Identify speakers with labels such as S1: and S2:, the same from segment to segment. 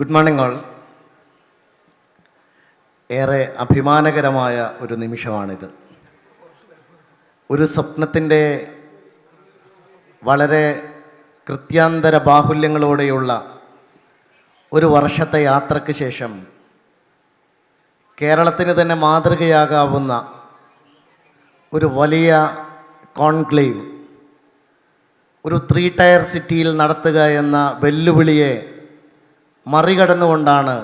S1: good morning all ഏറെ അഭിമാനകരമായ ഒരു നിമിഷമാണിത് ഒരു സ്വപ്നത്തിൻ്റെ വളരെ കൃത്യാന്തര ബാഹുല്യങ്ങളോടെയുള്ള ഒരു വർഷത്തെ യാത്രയ്ക്ക് ശേഷം കേരളത്തിന് തന്നെ മാതൃകയാകാവുന്ന ഒരു വലിയ കോൺക്ലേവ് ഒരു ത്രീ ടയർ സിറ്റിയിൽ നടത്തുക എന്ന വെല്ലുവിളിയെ മറികടന്നുകൊണ്ടാണ്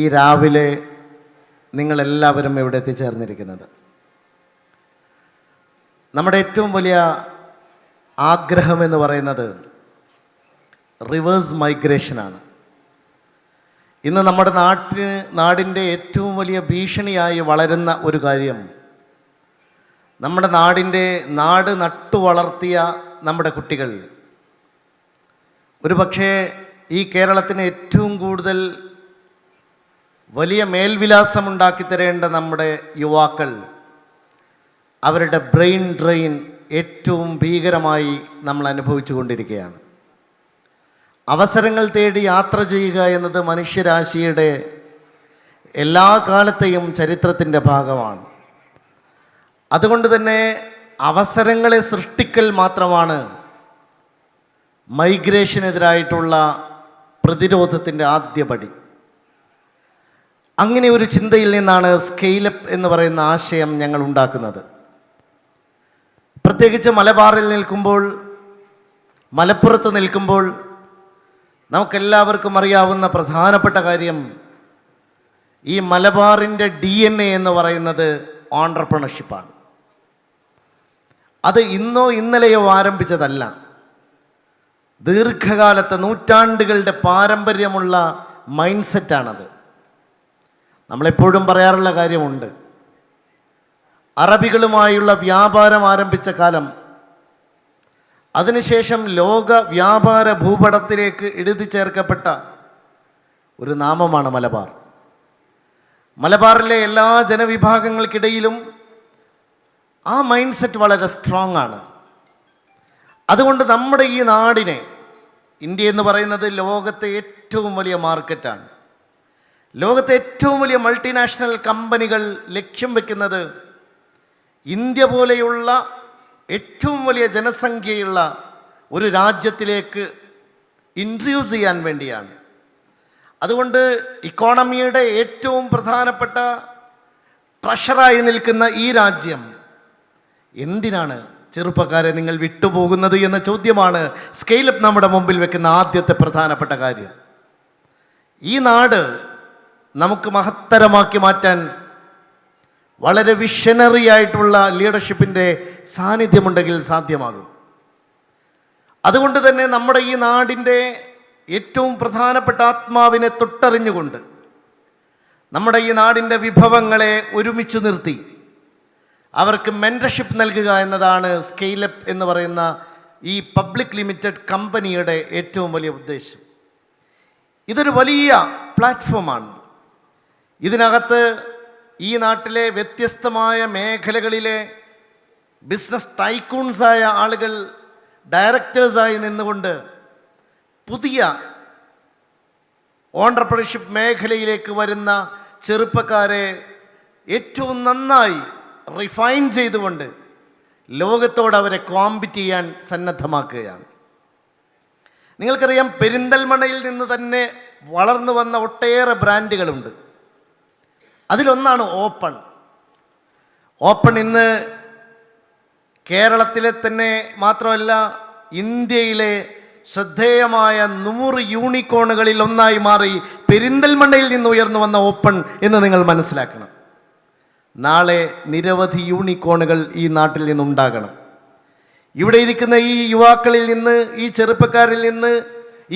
S1: ഈ രാവിലെ നിങ്ങളെല്ലാവരും ഇവിടെ എത്തിച്ചേർന്നിരിക്കുന്നത് നമ്മുടെ ഏറ്റവും വലിയ ആഗ്രഹം എന്ന് പറയുന്നത് റിവേഴ്സ് മൈഗ്രേഷനാണ് ഇന്ന് നമ്മുടെ നാട്ടിന് നാടിൻ്റെ ഏറ്റവും വലിയ ഭീഷണിയായി വളരുന്ന ഒരു കാര്യം നമ്മുടെ നാടിൻ്റെ നാട് നട്ടു വളർത്തിയ നമ്മുടെ കുട്ടികൾ ഒരു പക്ഷേ ഈ കേരളത്തിന് ഏറ്റവും കൂടുതൽ വലിയ മേൽവിലാസമുണ്ടാക്കി തരേണ്ട നമ്മുടെ യുവാക്കൾ അവരുടെ ബ്രെയിൻ ഡ്രെയിൻ ഏറ്റവും ഭീകരമായി നമ്മൾ അനുഭവിച്ചു കൊണ്ടിരിക്കുകയാണ് അവസരങ്ങൾ തേടി യാത്ര ചെയ്യുക എന്നത് മനുഷ്യരാശിയുടെ എല്ലാ കാലത്തെയും ചരിത്രത്തിൻ്റെ ഭാഗമാണ് അതുകൊണ്ട് തന്നെ അവസരങ്ങളെ സൃഷ്ടിക്കൽ മാത്രമാണ് മൈഗ്രേഷനെതിരായിട്ടുള്ള പ്രതിരോധത്തിൻ്റെ ആദ്യപടി അങ്ങനെ ഒരു ചിന്തയിൽ നിന്നാണ് സ്കെയിലപ്പ് എന്ന് പറയുന്ന ആശയം ഞങ്ങൾ ഉണ്ടാക്കുന്നത് പ്രത്യേകിച്ച് മലബാറിൽ നിൽക്കുമ്പോൾ മലപ്പുറത്ത് നിൽക്കുമ്പോൾ നമുക്കെല്ലാവർക്കും അറിയാവുന്ന പ്രധാനപ്പെട്ട കാര്യം ഈ മലബാറിൻ്റെ ഡി എൻ എ എന്ന് പറയുന്നത് ഓണ്ടർപ്രണർഷിപ്പാണ് അത് ഇന്നോ ഇന്നലെയോ ആരംഭിച്ചതല്ല ദീർഘകാലത്തെ നൂറ്റാണ്ടുകളുടെ പാരമ്പര്യമുള്ള മൈൻഡ് സെറ്റാണത് നമ്മളെപ്പോഴും പറയാറുള്ള കാര്യമുണ്ട് അറബികളുമായുള്ള വ്യാപാരം ആരംഭിച്ച കാലം അതിനുശേഷം ലോക വ്യാപാര ഭൂപടത്തിലേക്ക് എഴുതി ചേർക്കപ്പെട്ട ഒരു നാമമാണ് മലബാർ മലബാറിലെ എല്ലാ ജനവിഭാഗങ്ങൾക്കിടയിലും ആ മൈൻഡ് സെറ്റ് വളരെ സ്ട്രോങ് ആണ് അതുകൊണ്ട് നമ്മുടെ ഈ നാടിനെ ഇന്ത്യ എന്ന് പറയുന്നത് ലോകത്തെ ഏറ്റവും വലിയ മാർക്കറ്റാണ് ലോകത്തെ ഏറ്റവും വലിയ മൾട്ടിനാഷണൽ കമ്പനികൾ ലക്ഷ്യം വെക്കുന്നത് ഇന്ത്യ പോലെയുള്ള ഏറ്റവും വലിയ ജനസംഖ്യയുള്ള ഒരു രാജ്യത്തിലേക്ക് ഇൻട്രൊഡ്യൂസ് ചെയ്യാൻ വേണ്ടിയാണ് അതുകൊണ്ട് ഇക്കോണമിയുടെ ഏറ്റവും പ്രധാനപ്പെട്ട പ്രഷറായി നിൽക്കുന്ന ഈ രാജ്യം എന്തിനാണ് ചെറുപ്പക്കാരെ നിങ്ങൾ വിട്ടുപോകുന്നത് എന്ന ചോദ്യമാണ് സ്കെയിലപ്പ് നമ്മുടെ മുമ്പിൽ വെക്കുന്ന ആദ്യത്തെ പ്രധാനപ്പെട്ട കാര്യം ഈ നാട് നമുക്ക് മഹത്തരമാക്കി മാറ്റാൻ വളരെ വിഷനറി ആയിട്ടുള്ള ലീഡർഷിപ്പിൻ്റെ സാന്നിധ്യമുണ്ടെങ്കിൽ സാധ്യമാകും അതുകൊണ്ട് തന്നെ നമ്മുടെ ഈ നാടിൻ്റെ ഏറ്റവും പ്രധാനപ്പെട്ട ആത്മാവിനെ തൊട്ടറിഞ്ഞുകൊണ്ട് നമ്മുടെ ഈ നാടിൻ്റെ വിഭവങ്ങളെ ഒരുമിച്ച് നിർത്തി അവർക്ക് മെൻറ്റർഷിപ്പ് നൽകുക എന്നതാണ് സ്കെയിലപ്പ് എന്ന് പറയുന്ന ഈ പബ്ലിക് ലിമിറ്റഡ് കമ്പനിയുടെ ഏറ്റവും വലിയ ഉദ്ദേശം ഇതൊരു വലിയ പ്ലാറ്റ്ഫോമാണ് ഇതിനകത്ത് ഈ നാട്ടിലെ വ്യത്യസ്തമായ മേഖലകളിലെ ബിസിനസ് ടൈക്കൂൺസായ ആളുകൾ ഡയറക്ടേഴ്സായി നിന്നുകൊണ്ട് പുതിയ ഓണ്ടർപ്രണർഷിപ്പ് മേഖലയിലേക്ക് വരുന്ന ചെറുപ്പക്കാരെ ഏറ്റവും നന്നായി റിഫൈൻ ചെയ്തുകൊണ്ട് ലോകത്തോട് അവരെ കോമ്പിറ്റ് ചെയ്യാൻ സന്നദ്ധമാക്കുകയാണ് നിങ്ങൾക്കറിയാം പെരിന്തൽമണയിൽ നിന്ന് തന്നെ വളർന്നു വന്ന ഒട്ടേറെ ബ്രാൻഡുകളുണ്ട് അതിലൊന്നാണ് ഓപ്പൺ ഓപ്പൺ ഇന്ന് കേരളത്തിലെ തന്നെ മാത്രമല്ല ഇന്ത്യയിലെ ശ്രദ്ധേയമായ നൂറ് യൂണിക്കോണുകളിൽ ഒന്നായി മാറി പെരിന്തൽമണ്ണയിൽ നിന്ന് ഉയർന്നു വന്ന ഓപ്പൺ എന്ന് നിങ്ങൾ മനസ്സിലാക്കണം നാളെ നിരവധി യൂണിക്കോണുകൾ ഈ നാട്ടിൽ നിന്നുണ്ടാകണം ഇവിടെ ഇരിക്കുന്ന ഈ യുവാക്കളിൽ നിന്ന് ഈ ചെറുപ്പക്കാരിൽ നിന്ന്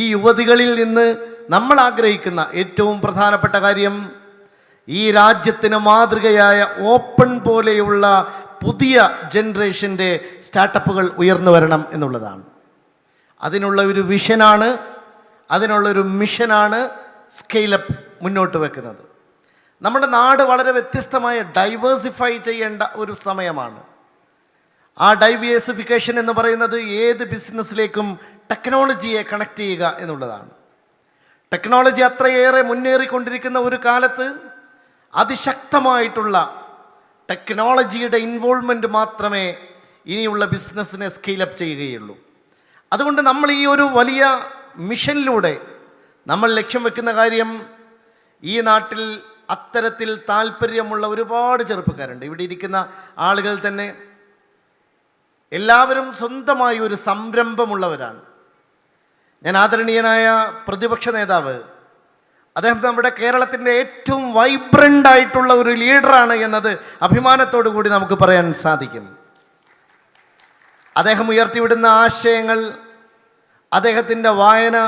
S1: ഈ യുവതികളിൽ നിന്ന് നമ്മൾ ആഗ്രഹിക്കുന്ന ഏറ്റവും പ്രധാനപ്പെട്ട കാര്യം ഈ രാജ്യത്തിന് മാതൃകയായ ഓപ്പൺ പോലെയുള്ള പുതിയ ജനറേഷൻ്റെ സ്റ്റാർട്ടപ്പുകൾ ഉയർന്നു വരണം എന്നുള്ളതാണ് അതിനുള്ള ഒരു വിഷനാണ് അതിനുള്ള ഒരു മിഷനാണ് സ്കെയിലപ്പ് മുന്നോട്ട് വെക്കുന്നത് നമ്മുടെ നാട് വളരെ വ്യത്യസ്തമായ ഡൈവേഴ്സിഫൈ ചെയ്യേണ്ട ഒരു സമയമാണ് ആ ഡൈവേഴ്സിഫിക്കേഷൻ എന്ന് പറയുന്നത് ഏത് ബിസിനസ്സിലേക്കും ടെക്നോളജിയെ കണക്ട് ചെയ്യുക എന്നുള്ളതാണ് ടെക്നോളജി അത്രയേറെ മുന്നേറിക്കൊണ്ടിരിക്കുന്ന ഒരു കാലത്ത് അതിശക്തമായിട്ടുള്ള ടെക്നോളജിയുടെ ഇൻവോൾവ്മെൻറ്റ് മാത്രമേ ഇനിയുള്ള ബിസിനസ്സിനെ സ്കെയിലപ്പ് ചെയ്യുകയുള്ളൂ അതുകൊണ്ട് നമ്മൾ ഈ ഒരു വലിയ മിഷനിലൂടെ നമ്മൾ ലക്ഷ്യം വെക്കുന്ന കാര്യം ഈ നാട്ടിൽ അത്തരത്തിൽ താല്പര്യമുള്ള ഒരുപാട് ചെറുപ്പക്കാരുണ്ട് ഇവിടെ ഇരിക്കുന്ന ആളുകൾ തന്നെ എല്ലാവരും സ്വന്തമായി ഒരു സംരംഭമുള്ളവരാണ് ഞാൻ ആദരണീയനായ പ്രതിപക്ഷ നേതാവ് അദ്ദേഹം നമ്മുടെ കേരളത്തിൻ്റെ ഏറ്റവും വൈബ്രൻ്റ് ആയിട്ടുള്ള ഒരു ലീഡറാണ് എന്നത് അഭിമാനത്തോടു കൂടി നമുക്ക് പറയാൻ സാധിക്കും അദ്ദേഹം ഉയർത്തിവിടുന്ന ആശയങ്ങൾ അദ്ദേഹത്തിൻ്റെ വായന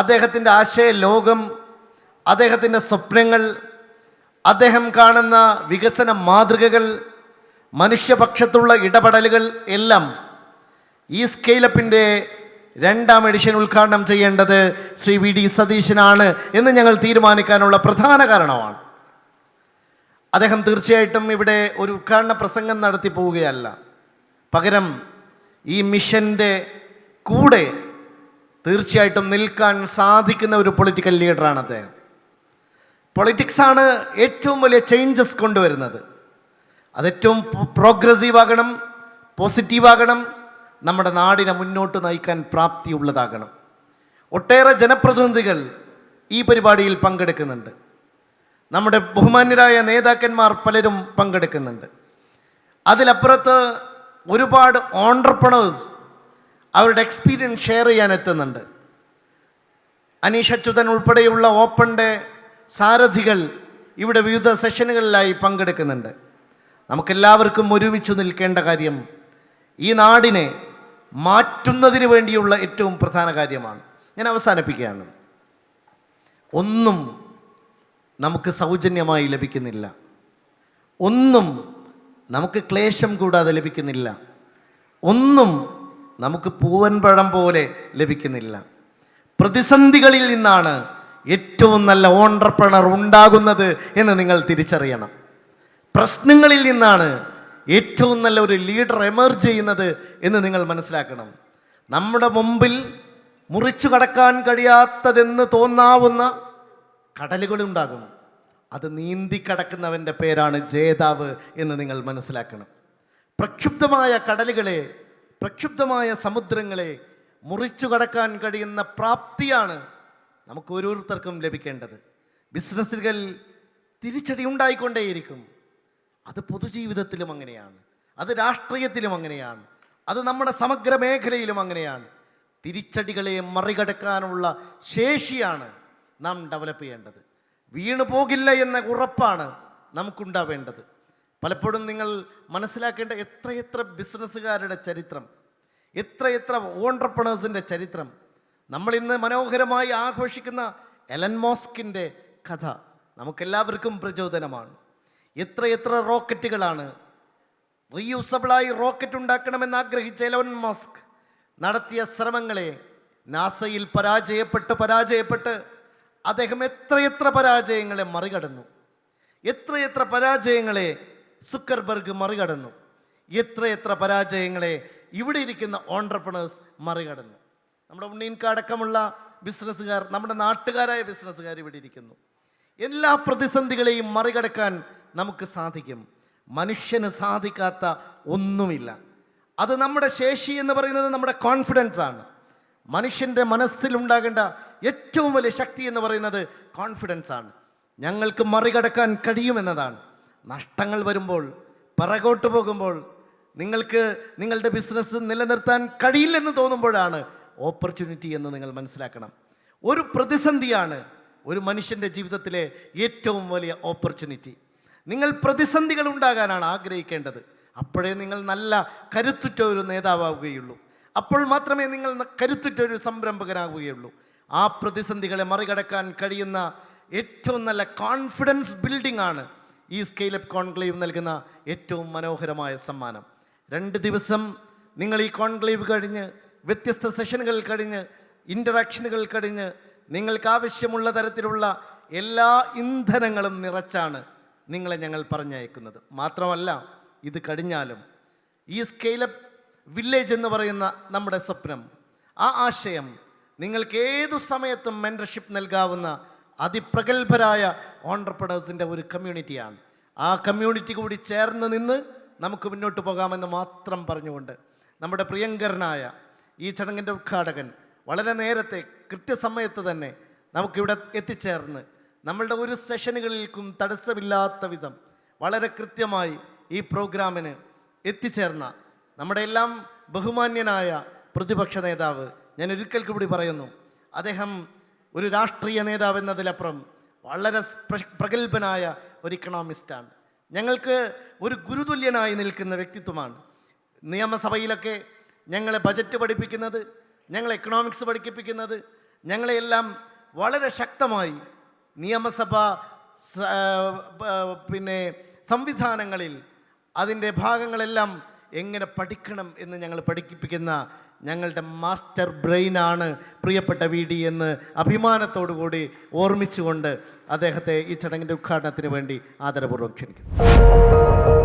S1: അദ്ദേഹത്തിൻ്റെ ആശയ ലോകം അദ്ദേഹത്തിൻ്റെ സ്വപ്നങ്ങൾ അദ്ദേഹം കാണുന്ന വികസന മാതൃകകൾ മനുഷ്യപക്ഷത്തുള്ള ഇടപെടലുകൾ എല്ലാം ഈ സ്കെയിലപ്പിൻ്റെ രണ്ടാം എഡിഷൻ ഉദ്ഘാടനം ചെയ്യേണ്ടത് ശ്രീ വി ഡി സതീശനാണ് എന്ന് ഞങ്ങൾ തീരുമാനിക്കാനുള്ള പ്രധാന കാരണമാണ് അദ്ദേഹം തീർച്ചയായിട്ടും ഇവിടെ ഒരു ഉദ്ഘാടന പ്രസംഗം നടത്തി പോവുകയല്ല പകരം ഈ മിഷൻ്റെ കൂടെ തീർച്ചയായിട്ടും നിൽക്കാൻ സാധിക്കുന്ന ഒരു പൊളിറ്റിക്കൽ ലീഡറാണ് അദ്ദേഹം പൊളിറ്റിക്സാണ് ഏറ്റവും വലിയ ചേഞ്ചസ് കൊണ്ടുവരുന്നത് അതേറ്റവും പ്രോഗ്രസീവ് ആകണം പോസിറ്റീവ് ആകണം നമ്മുടെ നാടിനെ മുന്നോട്ട് നയിക്കാൻ പ്രാപ്തിയുള്ളതാകണം ഒട്ടേറെ ജനപ്രതിനിധികൾ ഈ പരിപാടിയിൽ പങ്കെടുക്കുന്നുണ്ട് നമ്മുടെ ബഹുമാന്യരായ നേതാക്കന്മാർ പലരും പങ്കെടുക്കുന്നുണ്ട് അതിലപ്പുറത്ത് ഒരുപാട് ഓണ്ടർപ്രണേഴ്സ് അവരുടെ എക്സ്പീരിയൻസ് ഷെയർ ചെയ്യാൻ എത്തുന്നുണ്ട് അനീഷ് അച്യുതൻ ഉൾപ്പെടെയുള്ള ഡേ സാരഥികൾ ഇവിടെ വിവിധ സെഷനുകളിലായി പങ്കെടുക്കുന്നുണ്ട് നമുക്കെല്ലാവർക്കും ഒരുമിച്ച് നിൽക്കേണ്ട കാര്യം ഈ നാടിനെ മാറ്റുന്നതിന് വേണ്ടിയുള്ള ഏറ്റവും പ്രധാന കാര്യമാണ് ഞാൻ അവസാനിപ്പിക്കുകയാണ് ഒന്നും നമുക്ക് സൗജന്യമായി ലഭിക്കുന്നില്ല ഒന്നും നമുക്ക് ക്ലേശം കൂടാതെ ലഭിക്കുന്നില്ല ഒന്നും നമുക്ക് പൂവൻപഴം പോലെ ലഭിക്കുന്നില്ല പ്രതിസന്ധികളിൽ നിന്നാണ് ഏറ്റവും നല്ല ഓണ്ടർപ്രണർ ഉണ്ടാകുന്നത് എന്ന് നിങ്ങൾ തിരിച്ചറിയണം പ്രശ്നങ്ങളിൽ നിന്നാണ് ഏറ്റവും നല്ല ഒരു ലീഡർ എമർജ് ചെയ്യുന്നത് എന്ന് നിങ്ങൾ മനസ്സിലാക്കണം നമ്മുടെ മുമ്പിൽ മുറിച്ചു കടക്കാൻ കഴിയാത്തതെന്ന് തോന്നാവുന്ന കടലുകളുണ്ടാകും അത് നീന്തി കടക്കുന്നവൻ്റെ പേരാണ് ജേതാവ് എന്ന് നിങ്ങൾ മനസ്സിലാക്കണം പ്രക്ഷുബ്ധമായ കടലുകളെ പ്രക്ഷുബ്ധമായ സമുദ്രങ്ങളെ മുറിച്ചു കടക്കാൻ കഴിയുന്ന പ്രാപ്തിയാണ് നമുക്ക് ഓരോരുത്തർക്കും ലഭിക്കേണ്ടത് ബിസിനസ്സുകൾ തിരിച്ചടി ഉണ്ടായിക്കൊണ്ടേയിരിക്കും അത് പൊതുജീവിതത്തിലും അങ്ങനെയാണ് അത് രാഷ്ട്രീയത്തിലും അങ്ങനെയാണ് അത് നമ്മുടെ സമഗ്ര മേഖലയിലും അങ്ങനെയാണ് തിരിച്ചടികളെ മറികടക്കാനുള്ള ശേഷിയാണ് നാം ഡെവലപ്പ് ചെയ്യേണ്ടത് വീണു പോകില്ല എന്ന ഉറപ്പാണ് നമുക്കുണ്ടാവേണ്ടത് പലപ്പോഴും നിങ്ങൾ മനസ്സിലാക്കേണ്ട എത്രയെത്ര ബിസിനസ്സുകാരുടെ ചരിത്രം എത്രയെത്ര ഓൺട്രപ്രണേഴ്സിൻ്റെ ചരിത്രം നമ്മൾ ഇന്ന് മനോഹരമായി ആഘോഷിക്കുന്ന എലൻ മോസ്കിൻ്റെ കഥ നമുക്കെല്ലാവർക്കും പ്രചോദനമാണ് എത്ര എത്ര റോക്കറ്റുകളാണ് റീയൂസബിളായി റോക്കറ്റ് ഉണ്ടാക്കണമെന്ന് ആഗ്രഹിച്ച എലൻ മോസ്ക് നടത്തിയ ശ്രമങ്ങളെ നാസയിൽ പരാജയപ്പെട്ട് പരാജയപ്പെട്ട് അദ്ദേഹം എത്രയെത്ര പരാജയങ്ങളെ മറികടന്നു എത്രയെത്ര പരാജയങ്ങളെ സുക്കർബർഗ് മറികടന്നു എത്രയെത്ര പരാജയങ്ങളെ ഇവിടെ ഇരിക്കുന്ന ഓണ്ടർപ്രണേഴ്സ് മറികടന്നു നമ്മുടെ ഉണ്ണീൻക്ക് അടക്കമുള്ള ബിസിനസ്സുകാർ നമ്മുടെ നാട്ടുകാരായ ബിസിനസ്സുകാർ ഇവിടെ ഇരിക്കുന്നു എല്ലാ പ്രതിസന്ധികളെയും മറികടക്കാൻ നമുക്ക് സാധിക്കും മനുഷ്യന് സാധിക്കാത്ത ഒന്നുമില്ല അത് നമ്മുടെ ശേഷി എന്ന് പറയുന്നത് നമ്മുടെ കോൺഫിഡൻസ് ആണ് മനുഷ്യൻ്റെ മനസ്സിലുണ്ടാകേണ്ട ഏറ്റവും വലിയ ശക്തി എന്ന് പറയുന്നത് കോൺഫിഡൻസ് ആണ് ഞങ്ങൾക്ക് മറികടക്കാൻ കഴിയുമെന്നതാണ് നഷ്ടങ്ങൾ വരുമ്പോൾ പിറകോട്ട് പോകുമ്പോൾ നിങ്ങൾക്ക് നിങ്ങളുടെ ബിസിനസ് നിലനിർത്താൻ കഴിയില്ലെന്ന് തോന്നുമ്പോഴാണ് ഓപ്പർച്യൂണിറ്റി എന്ന് നിങ്ങൾ മനസ്സിലാക്കണം ഒരു പ്രതിസന്ധിയാണ് ഒരു മനുഷ്യൻ്റെ ജീവിതത്തിലെ ഏറ്റവും വലിയ ഓപ്പർച്യൂണിറ്റി നിങ്ങൾ പ്രതിസന്ധികൾ ഉണ്ടാകാനാണ് ആഗ്രഹിക്കേണ്ടത് അപ്പോഴേ നിങ്ങൾ നല്ല കരുത്തുറ്റ ഒരു നേതാവാകുകയുള്ളൂ അപ്പോൾ മാത്രമേ നിങ്ങൾ കരുത്തുറ്റ ഒരു സംരംഭകനാകുകയുള്ളൂ ആ പ്രതിസന്ധികളെ മറികടക്കാൻ കഴിയുന്ന ഏറ്റവും നല്ല കോൺഫിഡൻസ് ബിൽഡിംഗ് ആണ് ഈ സ്കെയിലപ്പ് കോൺക്ലേവ് നൽകുന്ന ഏറ്റവും മനോഹരമായ സമ്മാനം രണ്ട് ദിവസം നിങ്ങൾ ഈ കോൺക്ലേവ് കഴിഞ്ഞ് വ്യത്യസ്ത സെഷനുകൾ കഴിഞ്ഞ് ഇൻ്ററാക്ഷനുകൾ കഴിഞ്ഞ് നിങ്ങൾക്ക് ആവശ്യമുള്ള തരത്തിലുള്ള എല്ലാ ഇന്ധനങ്ങളും നിറച്ചാണ് നിങ്ങളെ ഞങ്ങൾ പറഞ്ഞയക്കുന്നത് മാത്രമല്ല ഇത് കഴിഞ്ഞാലും ഈ സ്കെയിലപ്പ് വില്ലേജ് എന്ന് പറയുന്ന നമ്മുടെ സ്വപ്നം ആ ആശയം നിങ്ങൾക്ക് ഏതു സമയത്തും മെൻറ്റർഷിപ്പ് നൽകാവുന്ന അതിപ്രഗത്ഭരായ ഓണ്ടർപ്രണേഴ്സിൻ്റെ ഒരു കമ്മ്യൂണിറ്റിയാണ് ആ കമ്മ്യൂണിറ്റി കൂടി ചേർന്ന് നിന്ന് നമുക്ക് മുന്നോട്ട് പോകാമെന്ന് മാത്രം പറഞ്ഞുകൊണ്ട് നമ്മുടെ പ്രിയങ്കരനായ ഈ ചടങ്ങിൻ്റെ ഉദ്ഘാടകൻ വളരെ നേരത്തെ കൃത്യസമയത്ത് തന്നെ നമുക്കിവിടെ എത്തിച്ചേർന്ന് നമ്മളുടെ ഒരു സെഷനുകളിലേക്കും തടസ്സമില്ലാത്ത വിധം വളരെ കൃത്യമായി ഈ പ്രോഗ്രാമിന് എത്തിച്ചേർന്ന നമ്മുടെ എല്ലാം ബഹുമാന്യനായ പ്രതിപക്ഷ നേതാവ് ഞാൻ ഒരിക്കൽ കൂടി പറയുന്നു അദ്ദേഹം ഒരു രാഷ്ട്രീയ നേതാവ് എന്നതിലപ്പുറം വളരെ പ്രഗത്ഭനായ ഒരു ഇക്കണോമിസ്റ്റാണ് ഞങ്ങൾക്ക് ഒരു ഗുരുതുല്യനായി നിൽക്കുന്ന വ്യക്തിത്വമാണ് നിയമസഭയിലൊക്കെ ഞങ്ങളെ ബജറ്റ് പഠിപ്പിക്കുന്നത് ഞങ്ങളെ എക്കണോമിക്സ് പഠിപ്പിക്കുന്നത് ഞങ്ങളെയെല്ലാം വളരെ ശക്തമായി നിയമസഭ പിന്നെ സംവിധാനങ്ങളിൽ അതിൻ്റെ ഭാഗങ്ങളെല്ലാം എങ്ങനെ പഠിക്കണം എന്ന് ഞങ്ങൾ പഠിപ്പിക്കുന്ന ഞങ്ങളുടെ മാസ്റ്റർ ബ്രെയിനാണ് പ്രിയപ്പെട്ട വി ഡി എന്ന് അഭിമാനത്തോടു കൂടി ഓർമ്മിച്ചുകൊണ്ട് അദ്ദേഹത്തെ ഈ ചടങ്ങിൻ്റെ ഉദ്ഘാടനത്തിന് വേണ്ടി ആദരപൂർവ്വം ക്ഷണിക്കുന്നു